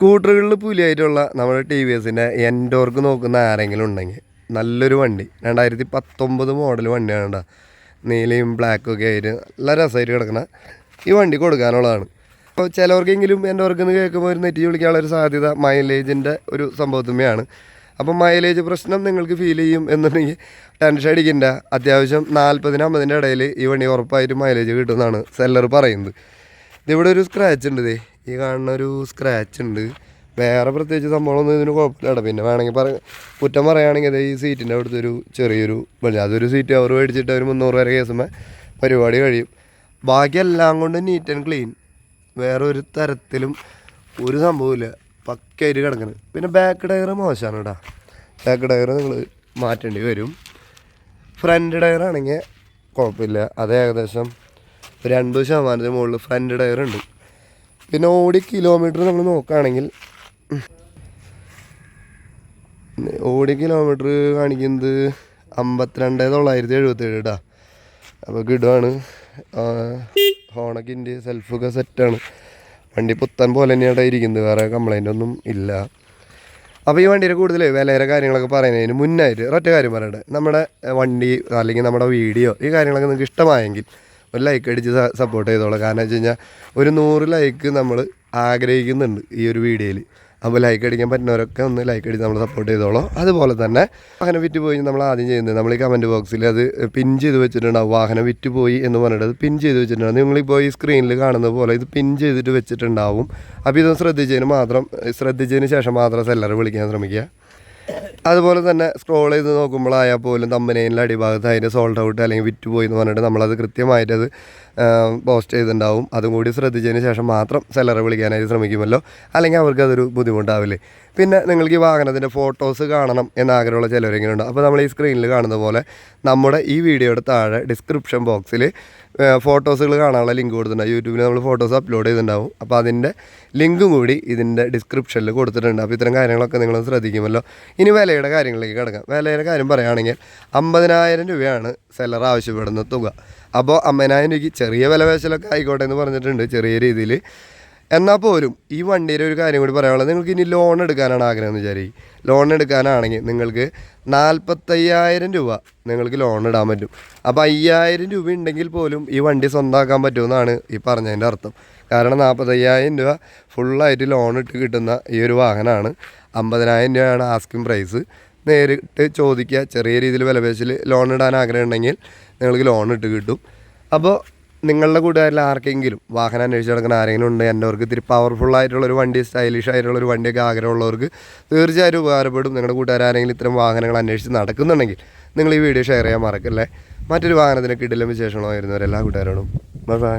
സ്കൂട്ടറുകളിൽ പുലിയായിട്ടുള്ള നമ്മുടെ T V എസിന്റെ എൻഡോർക്ക് നോക്കുന്ന ആരെങ്കിലും ഉണ്ടെങ്കിൽ നല്ലൊരു വണ്ടി. രണ്ടായിരത്തി പത്തൊമ്പത് മോഡൽ വണ്ടിയാണ് കേട്ടോ. നീലയും ബ്ലാക്കും ഒക്കെ ആയിട്ട് നല്ല രസമായിട്ട് കിടക്കുന്ന ഈ വണ്ടി കൊടുക്കാനുള്ളതാണ്. അപ്പോൾ ചിലവർക്കെങ്കിലും എൻഡോർക്ക് എന്ന് കേൾക്കുമ്പോൾ ഒരു നെറ്റി വിളിക്കാനുള്ള ഒരു സാധ്യത മൈലേജിന്റെ ഒരു സംഭവത്തുമ്മയാണ് അപ്പം മൈലേജ് പ്രശ്നം നിങ്ങൾക്ക് ഫീൽ ചെയ്യും എന്നുണ്ടെങ്കിൽ ടെൻഷൻ അടിക്കണ്ട. അത്യാവശ്യം നാൽപ്പതിന് അമ്പതിന്റെ ഇടയിൽ ഈ വണ്ടി ഉറപ്പായിട്ട് മൈലേജ് കിട്ടുമെന്നാണ് സെല്ലർ പറയുന്നത്. ഇതിവിടെ ഒരു സ്ക്രാച്ച് ഉണ്ട് ദേ. ഈ കാണുന്ന ഒരു സ്ക്രാച്ച് ഉണ്ട്. വേറെ പ്രത്യേകിച്ച് സംഭവമൊന്നും ഇതിന് കുഴപ്പമില്ല. പിന്നെ വേണമെങ്കിൽ പറ കുറ്റം പറയുകയാണെങ്കിൽ അത് ഈ സീറ്റിന്റെ അവിടുത്തെ ഒരു ചെറിയൊരു വലിയ അതൊരു സീറ്റ് അവർ മേടിച്ചിട്ട് ഒരു മുന്നൂറ് വരെ കേസുമ്പോൾ പരിപാടി കഴിയും. ബാക്കിയെല്ലാം കൊണ്ടും നീറ്റ് ആൻഡ് ക്ലീൻ വേറെ ഒരു തരത്തിലും ഒരു സംഭവമില്ല പക്കയായിട്ട് കിടക്കുന്നത് പിന്നെ ബാക്ക് ടയർ മോശമാണ് കേട്ടോ ബാക്ക് ടയർ നിങ്ങൾ മാറ്റേണ്ടി വരും. ഫ്രണ്ട് ടയർ ആണെങ്കിൽ കുഴപ്പമില്ല. അത് ഏകദേശം ഒരു അൻപത് ശതമാനത്തിന് മുകളിൽ ഫ്രണ്ട് ടയർ ഉണ്ട്. പിന്നെ ഓടി കിലോമീറ്റർ നമ്മൾ നോക്കുകയാണെങ്കിൽ ഓടി കിലോമീറ്റർ കാണിക്കുന്നത് അമ്പത്തിരണ്ട് തൊള്ളായിരത്തി എഴുപത്തേഴ് കേട്ടോ അപ്പോൾ കിടുവാണ്. ഹോണൊക്കെ ഉണ്ട് സെൽഫൊക്കെ സെറ്റാണ് വണ്ടി പുത്തൻ പോലെ തന്നെയാണ് ഇരിക്കുന്നത്. വേറെ കംപ്ലൈന്റ് ഒന്നും ഇല്ല. അപ്പോൾ ഈ വണ്ടിയുടെ കൂടുതൽ വിലയുടെ കാര്യങ്ങളൊക്കെ പറയുന്നതിന് മുന്നായിട്ട് ഒറ്റ കാര്യം പറയട്ടെ. നമ്മുടെ വണ്ടി അല്ലെങ്കിൽ നമ്മുടെ വീഡിയോ ഈ കാര്യങ്ങളൊക്കെ നിങ്ങൾക്ക് ഇഷ്ടമായെങ്കിൽ ഒരു ലൈക്ക് അടിച്ച് സപ്പോർട്ട് ചെയ്തോളാം. കാരണം വെച്ച് കഴിഞ്ഞാൽ ഒരു നൂറ് ലൈക്ക് നമ്മൾ ആഗ്രഹിക്കുന്നുണ്ട് ഈ ഒരു വീഡിയോയിൽ അപ്പോൾ ലൈക്ക് അടിക്കാൻ പറ്റുന്നവരൊക്കെ ഒന്ന് ലൈക്ക് അടിച്ച് നമ്മൾ സപ്പോർട്ട് ചെയ്തോളൂ. അതുപോലെ തന്നെ വാഹനം വിറ്റ് പോയി നമ്മൾ ആദ്യം ചെയ്യുന്നത് നമ്മൾ ഈ കമന്റ് ബോക്സിൽ അത് പിൻ ചെയ്ത് വെച്ചിട്ടുണ്ടാവും. വാഹനം വിറ്റ് പോയി എന്ന് പറഞ്ഞിട്ട് അത് പിൻ ചെയ്ത് വെച്ചിട്ടുണ്ടാവും. നിങ്ങളിപ്പോൾ ഈ സ്ക്രീനിൽ കാണുന്ന പോലെ ഇത് പിൻ ചെയ്തിട്ട് വെച്ചിട്ടുണ്ടാവും. അപ്പോൾ ഇതൊന്ന് ശ്രദ്ധിച്ചതിന് മാത്രം ശ്രദ്ധിച്ചതിന് ശേഷം മാത്രം സെല്ലർ വിളിക്കാൻ ശ്രമിക്കുക. അതുപോലെ തന്നെ സ്ക്രോൾ ചെയ്ത് നോക്കുമ്പോഴായാൽ പോലും തമ്പനയിലെ അടിഭാഗത്ത് അതിന്റെ സോൾഡ് ഔട്ട് അല്ലെങ്കിൽ വിറ്റ് പോയി എന്ന് പറഞ്ഞിട്ട് നമ്മളത് കൃത്യമായിട്ട് അത് പോസ്റ്റ് ചെയ്തിട്ടുണ്ടാവും. അതും കൂടി ശ്രദ്ധിച്ചതിന് ശേഷം മാത്രം സെല്ലറെ വിളിക്കാനായിട്ട് ശ്രമിക്കുമല്ലോ. അല്ലെങ്കിൽ അവർക്ക് അതൊരു ബുദ്ധിമുട്ടാവില്ലേ. പിന്നെ നിങ്ങൾക്ക് ഈ വാഹനത്തിന്റെ ഫോട്ടോസ് കാണണം എന്നാഗ്രഹമുള്ള ചിലരെങ്കിലും ഉണ്ട്. അപ്പോൾ നമ്മൾ ഈ സ്ക്രീനിൽ കാണുന്ന പോലെ നമ്മുടെ ഈ വീഡിയോയുടെ താഴെ ഡിസ്ക്രിപ്ഷൻ ബോക്സിൽ ഫോട്ടോസുകൾ കാണാനുള്ള ലിങ്ക് കൊടുത്തിട്ടുണ്ട്. യൂട്യൂബിൽ നമ്മൾ ഫോട്ടോസ് അപ്ലോഡ് ചെയ്തിട്ടുണ്ടാവും. അപ്പോൾ അതിന്റെ ലിങ്കും കൂടി ഇതിന്റെ ഡിസ്ക്രിപ്ഷനിൽ കൊടുത്തിട്ടുണ്ട്. അപ്പോൾ ഇത്തരം കാര്യങ്ങളൊക്കെ നിങ്ങൾ ശ്രദ്ധിക്കുമല്ലോ. ഇനി വിലയുടെ കാര്യങ്ങളിലേക്ക് കിടക്കാം. വിലയുടെ കാര്യം പറയുകയാണെങ്കിൽ അമ്പതിനായിരം രൂപയാണ് സെല്ലർ ആവശ്യപ്പെടുന്ന തുക. അപ്പോൾ അമ്പതിനായിരം രൂപയ്ക്ക് ചെറിയ വില വേശലൊക്കെ ആയിക്കോട്ടെ എന്ന് പറഞ്ഞിട്ടുണ്ട്. ചെറിയ രീതിയിൽ എന്നാൽ പോലും ഈ വണ്ടിയുടെ ഒരു കാര്യം കൂടി പറയാനുള്ളത്. നിങ്ങൾക്ക് ഇനി ലോൺ എടുക്കാനാണ് ആഗ്രഹം എന്ന് വിചാരിക്കും ലോൺ എടുക്കാനാണെങ്കിൽ നിങ്ങൾക്ക് നാൽപ്പത്തയ്യായിരം രൂപ നിങ്ങൾക്ക് ലോൺ ഇടാൻ പറ്റും. അപ്പോൾ അയ്യായിരം രൂപ ഉണ്ടെങ്കിൽ പോലും ഈ വണ്ടി സ്വന്തമാക്കാൻ പറ്റുമെന്നാണ് ഈ പറഞ്ഞതിന്റെ അർത്ഥം. കാരണം നാൽപ്പത്തയ്യായിരം രൂപ ഫുള്ളായിട്ട് ലോൺ ഇട്ട് കിട്ടുന്ന ഈ ഒരു വാഹനമാണ്. അമ്പതിനായിരം രൂപയാണ് ആസ്കിംഗ് പ്രൈസ് നേരിട്ട് ചോദിക്കുക ചെറിയ രീതിയിൽ വിലപേശിൽ ലോൺ ഇടാൻ ആഗ്രഹം ഉണ്ടെങ്കിൽ നിങ്ങൾക്ക് ലോൺ ഇട്ട് കിട്ടും. അപ്പോൾ നിങ്ങളുടെ കൂട്ടുകാരിൽ ആർക്കെങ്കിലും വാഹനം അന്വേഷിച്ച് നടക്കുന്ന ആരെങ്കിലും ഉണ്ട് എന്റെ അവർക്ക് ഇത്തിരി പവർഫുൾ ആയിട്ടുള്ള ഒരു വണ്ടി സ്റ്റൈലിഷ് ആയിട്ടുള്ള ഒരു വണ്ടിയൊക്കെ ആഗ്രഹമുള്ളവർക്ക് തീർച്ചയായും ഉപകാരപ്പെടും. നിങ്ങളുടെ കൂട്ടുകാർ ആരെങ്കിലും ഇത്തരം വാഹനങ്ങൾ അന്വേഷിച്ച് നടക്കുന്നുണ്ടെങ്കിൽ നിങ്ങൾ ഈ വീഡിയോ ഷെയർ ചെയ്യാൻ മറക്കല്ലേ? മറ്റൊരു വാഹനത്തിനൊക്കെ ഇടലും വിശേഷങ്ങളായിരുന്നവരെല്ലാ കൂട്ടുകാരോടും. Bye bye